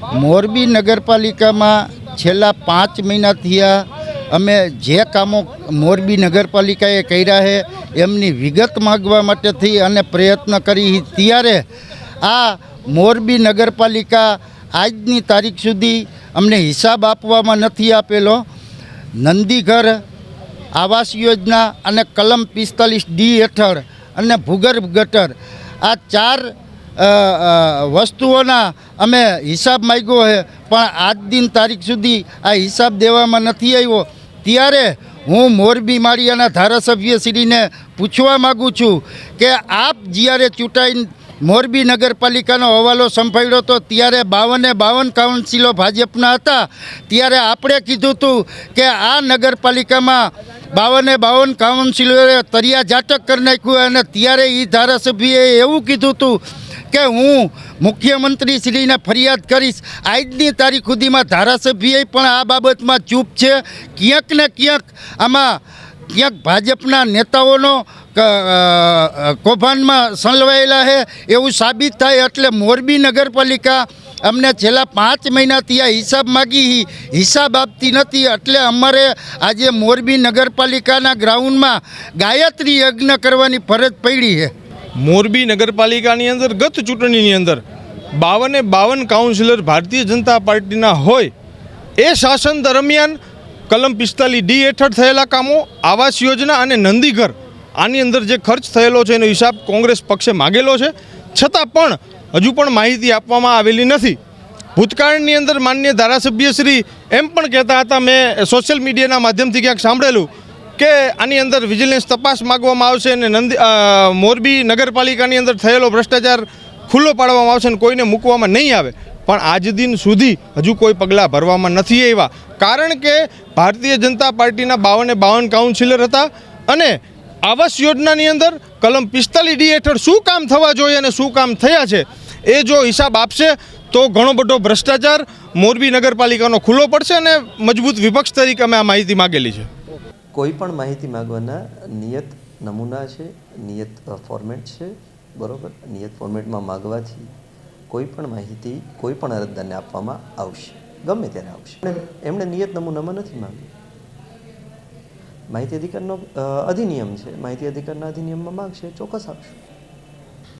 મોરબી નગરપાલિકામાં છેલ્લા પાંચ મહિના થયા અમે જે કામો મોરબી નગરપાલિકાએ કર્યા છે, એમની વિગત માગવા માટે થઈ અને પ્રયત્ન કરી ત્યારે આ મોરબી નગરપાલિકા આજની તારીખ સુધી અમને હિસાબ આપવામાં નથી આપેલો. નંદીઘર આવાસ યોજના અને કલમ પિસ્તાલીસ ડી હેઠળ અને ભૂગર્ભ ગટર આ ચાર વસ્તુઓના અમે હિસાબ માગ્યો છે. પણ આજ દિન તારીખ સુધી આ હિસાબ દેવામાં નથી આવ્યો. ત્યારે હું મોરબી માળિયાના ધારાસભ્યશ્રીને પૂછવા માગું છું કે આપ જ્યારે ચૂંટાઈ મોરબી નગરપાલિકાનો હવાલો સંભાળ્યો હતો ત્યારે બાવને બાવન કાઉન્સિલો ભાજપના હતા. ત્યારે આપણે કીધું હતું કે આ નગરપાલિકામાં બાવને બાવન કાઉન્સિલોએ તરિયા જાટક કરી નાખ્યું અને ત્યારે એ ધારાસભ્યએ એવું કીધું હતું કે હું મુખ્યમંત્રી શ્રીને ફરિયાદ કરીશ. આજની તારીખ સુધીમાં ધારાસભ્યએ પણ આ બાબતમાં ચૂપ છે. ક્યાંક ને ક્યાંક આમાં ક્યાંક ભાજપના નેતાઓનો કૌભાંડમાં સંલવાયેલા છે. એવું સાબિત થાય એટલે મોરબી નગરપાલિકા અમને છેલ્લા પાંચ મહિનાથી આ હિસાબ માગી હિસાબ આપતી નથી એટલે અમારે આજે મોરબી નગરપાલિકાના ગ્રાઉન્ડમાં ગાયત્રી યજ્ઞ કરવાની ફરજ પડી છે. મોરબી નગરપાલિકાની અંદર, ગત ચૂંટણીની અંદર બાવને બાવન કાઉન્સિલર ભારતીય જનતા પાર્ટીના હોય, એ શાસન દરમિયાન કલમ પિસ્તાલીસ ડી હેઠળ થયેલા કામો, આવાસ યોજના અને નંદીઘર, આની અંદર જે ખર્ચ થયેલો છે એનો હિસાબ કોંગ્રેસ પક્ષે માગેલો છે. છતાં પણ હજુ પણ માહિતી આપવામાં આવેલી નથી. ભૂતકાળની અંદર માન્ય ધારાસભ્યશ્રી એમ પણ કહેતા હતા, મેં સોશિયલ મીડિયાના માધ્યમથી ક્યાંક સાંભળેલું કે આની અંદર વિજિલન્સ તપાસ માગવામાં આવશે અને નંદી મોરબી નગરપાલિકાની અંદર થયેલો ભ્રષ્ટાચાર ખુલ્લો પાડવામાં આવશે અને કોઈને મૂકવામાં નહીં આવે. પણ આજ દિન સુધી હજુ કોઈ પગલાં ભરવામાં નથી આવ્યા. કારણ કે ભારતીય જનતા પાર્ટીના બાવને બાવન કાઉન્સિલર હતા અને આવાસ યોજનાની અંદર કલમ પિસ્તાલીસ ડી હેઠળ શું કામ થવા જોઈએ અને શું કામ થયા છે, એ જો હિસાબ આપશે તો ઘણો બધો ભ્રષ્ટાચાર મોરબી નગરપાલિકાનો ખુલ્લો પડશે અને મજબૂત વિપક્ષ તરીકે અમે આ માહિતી માગેલી છે. કોઈ પણ માહિતી માગવાના નિયત નમૂના છે, નિયત ફોર્મેટ છે, બરોબર? નિયત ફોર્મેટમાં માગવાથી કોઈ પણ માહિતી કોઈ પણ અરજદારને આપવામાં આવશે. ગમે ત્યારે આવશે. એમણે- નિયત નમૂનામાં નથી માંગ્યું. માહિતી અધિકારનો અધિનિયમ છે. માહિતી અધિકારના અધિનિયમમાં માગશે, ચોક્કસ આપશે.